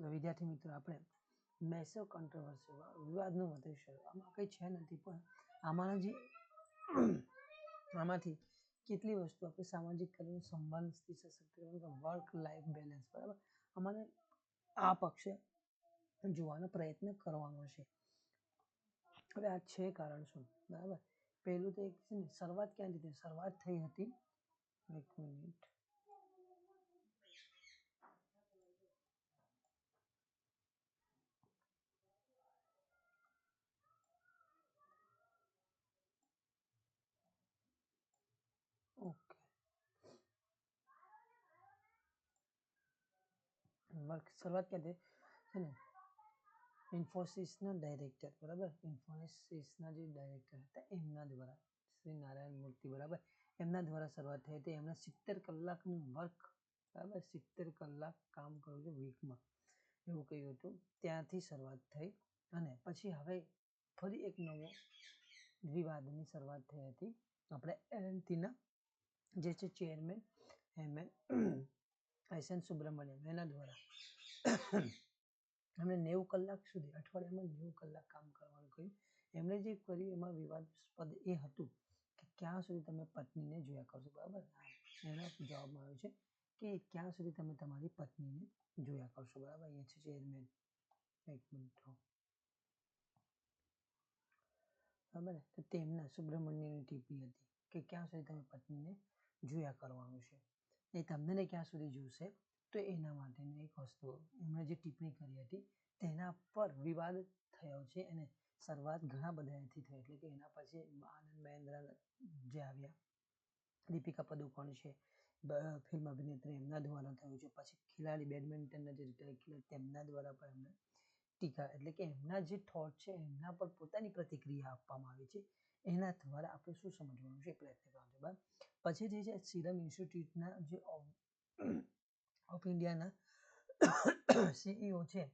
તો વિદ્યાર્થી મિત્રો, આપણે મેસો કોન્ટ્રોવર્સી વિવાદનો વધુ શરૂ. આમાં કંઈ છે નથી, પણ આમાંના જે આમાંથી કેટલી વસ્તુ આપણે સામાજિક કલ્યાણ સંબંધ સ્ત્રી સશક્તિકરણ વર્ક લાઈફ બેલેન્સ બરાબર? અમારે આ પક્ષે જોવાનો પ્રયત્ન કરવાનો છે. હવે આ છે કારણ શું? બરાબર? પહેલું તો એક છે ને, શરૂઆત ક્યાંથી થઈ? શરૂઆત થઈ હતી, એક મિનિટ. વર્ક શરૂઆત ક્યાંથી છે ને? ઇન્ફોસિસના ડાયરેક્ટર બરાબર? ઇન્ફોસિસના જે ડાયરેક્ટર હતા, એમના દ્વારા. શ્રી નારાયણ મૂર્તિ, બરાબર? એમના દ્વારા શરૂઆત થઈ હતી. એમણે સિત્તેર કલાકનું વર્ક બરાબર? સિત્તેર કલાક કામ કર્યું હતું વીકમાં એવું કહ્યું હતું. ત્યાંથી શરૂઆત થઈ. અને પછી હવે ફરી એક નવો વિવાદની શરૂઆત થઈ હતી. આપણે એલએનટીના જે છે ચેરમેન એમ એસ સુબ્રમણ્યમ એના દ્વારા. એમણે નેવું કલાક સુધી અઠવાડિયામાં નેવું કલાક કામ કરવાનું કહ્યું. એમણે જે કર્યું એમાં વિવાદસ્પદ એ હતું કે ક્યાં સુધી તમે પત્નીને જોયા કરશો, બરાબર? એનો જવાબમાં આવ્યો છે કે ક્યાં સુધી તમે તમારી પત્નીને જોયા કરશો, બરાબર? અહીંયા છે ચેરમેન એક મિનિટ બરાબર? તો તેમના સુબ્રમણ્યની ટીપી હતી કે ક્યાં સુધી તમે પત્નીને જોયા કરવાનું છે? એ તમને ક્યાં સુધી જોશે? તો એના માટેની એક વસ્તુ. એમણે જે ટિપ્પણી કરી હતી, તેના પર વિવાદ થયો છે અને શરૂઆત ઘણા બધાથી થઈ. એટલે કે એના પછી આનંદ મહેન્દ્ર જે આવ્યા, દીપિકા પદુકોણ છે ફિલ્મ અભિનેત્રી એમના દ્વારા થયું છે. પછી ખેલાડી બેડમિન્ટનના જે રિટાયર ખેલાડી તેમના દ્વારા પણ એમને ટીકા, એટલે કે એમના જે થોટ છે, એમના પર પોતાની પ્રતિક્રિયા આપવામાં આવી છે. એના દ્વારા આપણે શું સમજવાનું છે? છે. બરાબર પછી જે છે, સિરમ ઇન્સ્ટિટ્યૂટના જે ઓફ ઇન્ડિયાના સીઈઓ છે,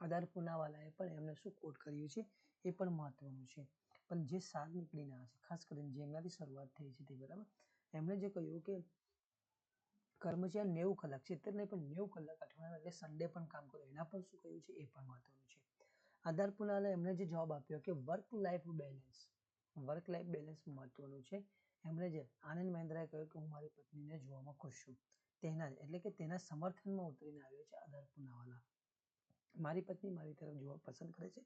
અદાર પુનાવાલાએ પણ એમને શું કોટ કર્યું છે, એ પણ મહત્વનું છે. પણ જે સાર નીકળીને આવે છે, ખાસ કરીને જેમનાથી શરૂઆત થઈ છે તે બરાબર. એમણે જે કહ્યું કે કર્મચારી નેવું કલાક છે નહીં, પણ નેવું કલાક અઠવાડિયા એટલે સન્ડે પણ કામ કરે. એના પણ શું કહ્યું છે, એ પણ મહત્વનું છે. આધાર પુનાલે એમણે જે જવાબ આપ્યો કે work life balance work life balance મહત્વનું છે. એમણે જે આનંદ મહેન્દ્રાએ કહ્યું કે હું મારી પત્નીને જોવામાં ખુશ છું. તેના એટલે કે તેના સમર્થનમાં ઉતરીને આવ્યો છે આધાર પુનાવાલા. મારી પત્ની મારી તરફ જોવા પસંદ કરે છે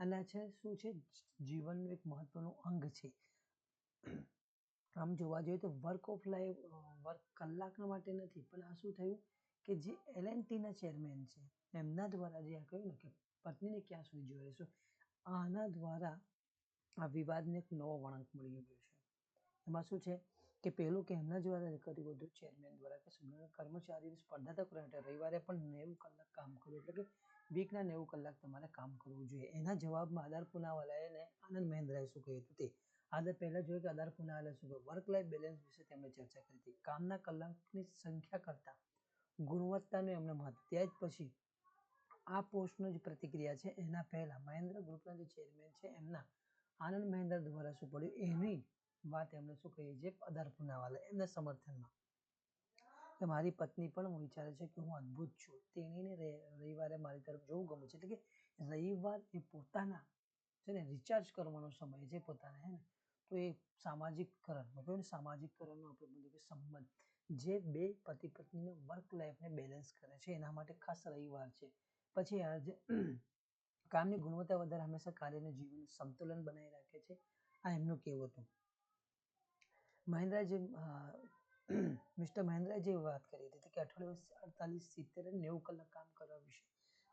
અને આ છે, શું છે? જીવનનું એક મહત્વનું અંગ છે. આમ જોવા જોઈએ તો વર્ક ઓફ લાઈફ વર્ક કલાકના માટે નથી, પણ આ શું થયું? કે જે એલએનટીના ચેરમેન છે, એમના દ્વારા જે આ કહ્યું ને કે પત્નીને ક્યાં સુધી જોઈ છે આના દ્વારા આ વિવાદને એક નવો વળાંક મળી ગયો છે. એમાં શું છે કે પહેલું કે એમના દ્વારા કર્યું હતું ચેરમેન દ્વારા કે કર્મચારી સ્પર્ધાત્મક માટે રવિવારે પણ નેવું કલાક કામ કર્યું એટલે કે વીકના નેવું કલાક તમારે કામ કરવું જોઈએ. એના જવાબમાં આધાર પુનાવાલાએ આનંદ મહેન્દ્રાએ શું કહ્યું હતું તે? આદર પહેલાં જોયું કે આધાર પુનાવાલાએ શું કહ્યું? વર્ક લાઈફ બેલેન્સ વિશે તેમણે ચર્ચા કરી હતી. કામના કલાકની સંખ્યા કરતાં ગુણવત્તાનું એમને મહત્વ. જ પછી આ પોસ્ટનો જે પ્રતિક્રિયા છે, એના પહેલાં મહેન્દ્ર ગ્રુપના જે ચેરમેન છે, એમના આનંદ મહેન્દ્ર દ્વારા શું પડ્યું? એની વાત એમને શું કહીએ છીએ આધાર પુનાવાલા, એમના સમર્થનમાં. કે મારી પત્ની પણ હું વિચારે છે કે હું અદ્ભુત છું. તેણીને રવિવારે મારી તરફ જોવું ગમે છે. એટલે કે રવિવાર એ પોતાના, છે ને રિચાર્જ કરવાનો સમય છે પોતાને, હે ને? તો એ સામાજિકકરણ કહ્યું સામાજિકકરણનો આપણે બધું કે સંબંધ, જે બે પતિ પત્નીનો વર્ક લાઈફને બેલેન્સ કરે છે. એના માટે ખાસ રવિવાર છે. પછી આજે કામની ગુણવત્તા વધારે હંમેશા કાર્યને જીવન સંતુલન બનાવી રાખે છે. આ એમનું કહેવું હતું. મહેન્દ્રા જે મિસ્ટર મહેન્દ્રાએ જે વાત કરી હતી કે અઠવાડિયામાં અડતાલીસ, સિત્તેર નેવું કલાક કામ કરવા વિશે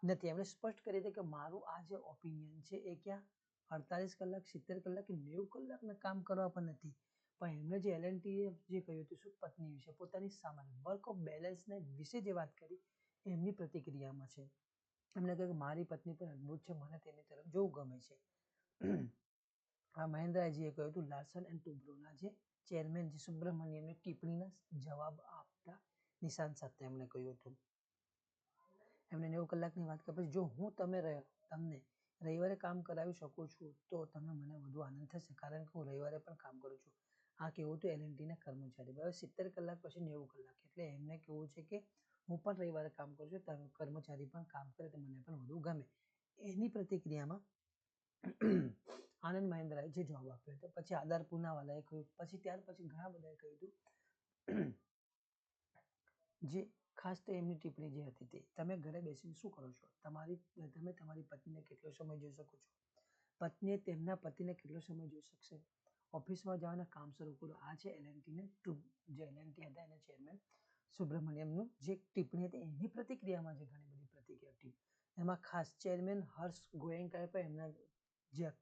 નથી. એમણે સ્પષ્ટ કરી હતી કે મારું આ જે ઓપિનિયન છે એ ક્યાં? અડતાલીસ કલાક, સિત્તેર કલાક કે નેવું કલાકના કામ કરવા પણ નથી. પણ એમણે જે એલએનટીએ જે કહ્યું હતું શું પત્ની વિશે, પોતાની સામાન્ય વર્ક ઓફ બેલેન્સને વિશે જે વાત કરી એમની પ્રતિક્રિયામાં છે. એમણે કહ્યું કે મારી પત્ની પણ અદ્ભુત છે, મને તેની તરફ જોવું ગમે છે. આ મહેન્દ્રાજીએ કહ્યું હતું, લાર્સન એન્ડ ટુબ્રોના જે ચેરમેન જે સુબ્રમણ્યમની ટિપ્પણીના જવાબ આપતા નિશાન સાથે એમણે કહ્યું હતું. એમણે નેવું કલાકની વાત કરી. જો હું તમે તમને રવિવારે કામ કરાવી શકું છું, તો તમે મને વધુ આનંદ થશે, કારણ કે હું રવિવારે પણ કામ કરું છું. આ કેવું હતું એલએનટીના કર્મચારી. બરાબર? સિત્તેર કલાક પછી નેવું કલાક. એટલે એમને કેવું છે કે હું પણ રવિવારે કામ કરું છું, તમે, કર્મચારી પણ કામ કરે, તો મને પણ વધુ ગમે. એની પ્રતિક્રિયામાં આનંદ મહેન્દ્રાએ જે જવાબ આપ્યો હતો, પછી આદાર પૂનાવાલાએ કહ્યું, પછી ત્યાર પછી ઘણા બધાએ કહ્યું હતું, જે ખાસ તો એમની ટિપ્પણી જે હતી તે, તમે ઘરે બેસીને શું કરો છો? તમારી, તમે તમારી પત્નીને કેટલો સમય જોઈ શકો છો? પત્નીએ તેમના પતિને કેટલો સમય જોઈ શકશે? ઓફિસમાં જવાના કામ શરૂ કરો. આ છે એલએનટીને ટુ, જે એલએનટી હતા એના ચેરમેન સુબ્રમણ્યમનું જે ટિપ્પણી હતી, એની પ્રતિક્રિયામાં જે ઘણી બધી પ્રતિક્રિયા હતી. એમાં ખાસ ચેરમેન હર્ષ ગોયંકાએ પણ એમના જે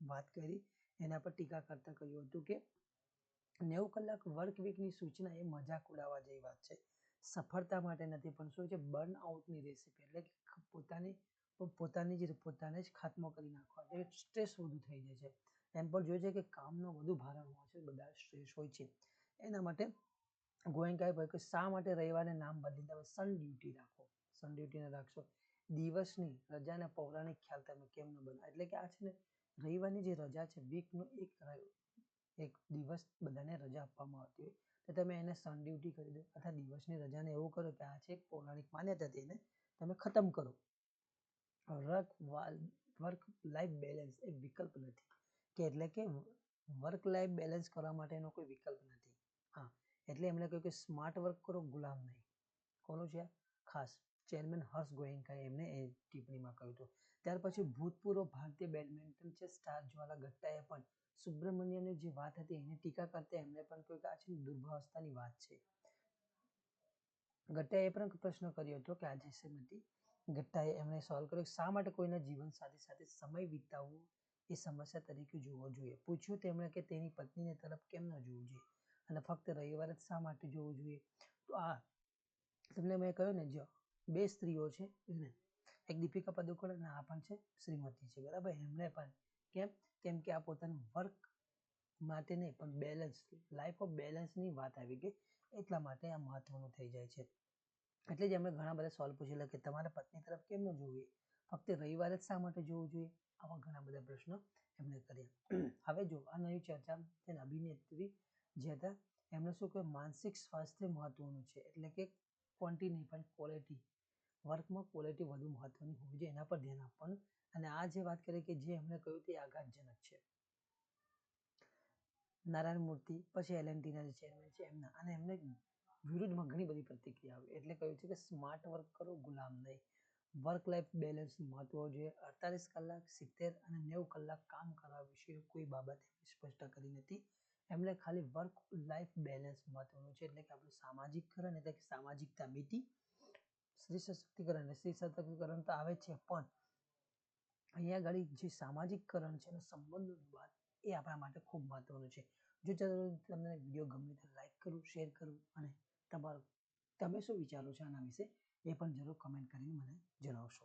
વાત કરી, એના પર ટીકા કરતા કહ્યું હતું કે, નેવું કલાક વર્ક વીકની સૂચના એ મજાક ઉડાવવા જેવી વાત છે. સફળતા માટે નથી, પણ શું છે બર્ન આઉટની રેસીપી એટલે કે પોતાની પોતાની જ, પોતાને જ ખાત્મો કરી નાખવા એટલે સ્ટ્રેસ વધુ થઈ જાય છે. એમ પણ જોઈએ છે કે કામનો વધુ ભારણ હોય છે, બધા સ્ટ્રેસ હોય છે. એના માટે ગોયંકાએ કહ્યું કે, શા માટે રવિવારે નામ બદલી તમે સન ડ્યુટી રાખો? સન ડ્યુટીને રાખશો? દિવસની રજાના પૌરાણિક ખ્યાલ તમે કેમ ન બનાવો? એટલે કે આ છે ને રવિવારની જે રજા છે વીકનો એક એક દિવસ બધાને રજા આપવામાં આવતી હોય. તો તમે એને સન ડ્યુટી કરી દો અથવા દિવસની રજાને એવું કરો કે આ છે એક પૌરાણિક માન્યતા તેને તમે ખતમ કરો. વર્ક વર્ક લાઈફ બેલેન્સ એક વિકલ્પ નથી. કે એટલે કે વર્ક લાઈફ બેલેન્સ કરવા માટેનો કોઈ વિકલ્પ નથી. હા, એટલે એમણે કહ્યું કે સ્માર્ટ વર્ક કરો, ગુલામ નહીં. કોનું છે? ખાસ ચેરમેન હર્ષ ગોયંકાએ એમને ટિપ્પણીમાં કહ્યું હતું. ત્યાર પછી ભૂતપૂર્વ ભારતીય બેડમિન્ટન છે, સ્ટાર જ્વાલા ગટ્ટાએ પણ સુબ્રમણ્યની જે વાત હતી એની ટીકા કરતા એમણે પણ કહ્યું કે આ છે દુર્ભાવસ્થાની વાત છે. ગટ્ટાએ પણ પ્રશ્ન કર્યો હતો કે આજે શ્રીમતી ગટ્ટાએ એમણે સવાલ કર્યો શા માટે કોઈના જીવન સાથે સાથે સમય વિતાવવો એ સમસ્યા તરીકે જોવો જોઈએ? પૂછ્યું તેમણે કે તેની પત્નીને તરફ કેમ ન જોવું જોઈએ અને ફક્ત રવિવારે જ શા માટે જોવું જોઈએ? તો આ તમને મેં કહ્યું ને, જો બે સ્ત્રીઓ છે ને એક દીપિકા પદુકોણ અને આ પણ છે, શ્રીમતી છે, બરાબર? એમણે પણ કેમ? કેમ કે આ પોતાનું વર્ક માટે નહીં પણ બેલેન્સ લાઈફ ઓફ બેલેન્સની વાત આવી ગઈ. એટલા માટે આ મહત્વનું થઈ જાય છે. એટલે જ એમણે ઘણા બધા સોલ્વ પૂછેલા કે તમારા પત્ની તરફ કેમ ન જોવું ફક્ત રવિવારે જ શા માટે જોવું જોઈએ? આવા ઘણા બધા પ્રશ્નો એમણે કર્યા. હવે જો આ નવી ચર્ચા તેના અભિનેત્રી જે હતા, એમણે શું કહ્યું? માનસિક સ્વાસ્થ્ય મહત્વનું છે, એટલે કે ક્વોન્ટિટી નહીં પણ ક્વોલિટી વર્કમાં ક્વોલિટી વધુ મહત્વની હોવી જોઈએ એના પર ધ્યાન આપવાનું. અને આ જે વાત કરીએ કે જે એમણે કહ્યું તે આઘાતજનક છે. નારાયણ મૂર્તિ, પછી એલએનટીના જે ચેરમેન છે એમના, અને એમને વિરુદ્ધમાં ઘણી બધી પ્રતિક્રિયા આવી. એટલે કહ્યું છે કે સ્માર્ટ વર્ક કરો, ગુલામ નહીં. વર્ક લાઈફ બેલેન્સ મહત્વ જોઈએ. અડતાલીસ કલાક, સિત્તેર અને નેવું કલાક કામ કરવા વિશે કોઈ બાબત સ્પષ્ટ કરી નથી. એમણે ખાલી વર્ક લાઈફ બેલેન્સ મહત્વનું છે. એટલે કે આપણું સામાજિકકરણ, એટલે કે સામાજિકતા મિતિ સ્ત્રી સશક્તિકરણ અને સ્ત્રી સશક્તિકરણ તો આવે છે, પણ અહીંયા આગળ જે સામાજિકકરણ છે અને સંબંધોની વાત એ આપણા માટે ખૂબ મહત્વનું છે. જો તમને વીડિયો ગમે તો લાઈક કરું, શેર કરું અને તમારું, તમે શું વિચારો છો આના વિશે એ પણ જરૂર કમેન્ટ કરીને મને જણાવશો.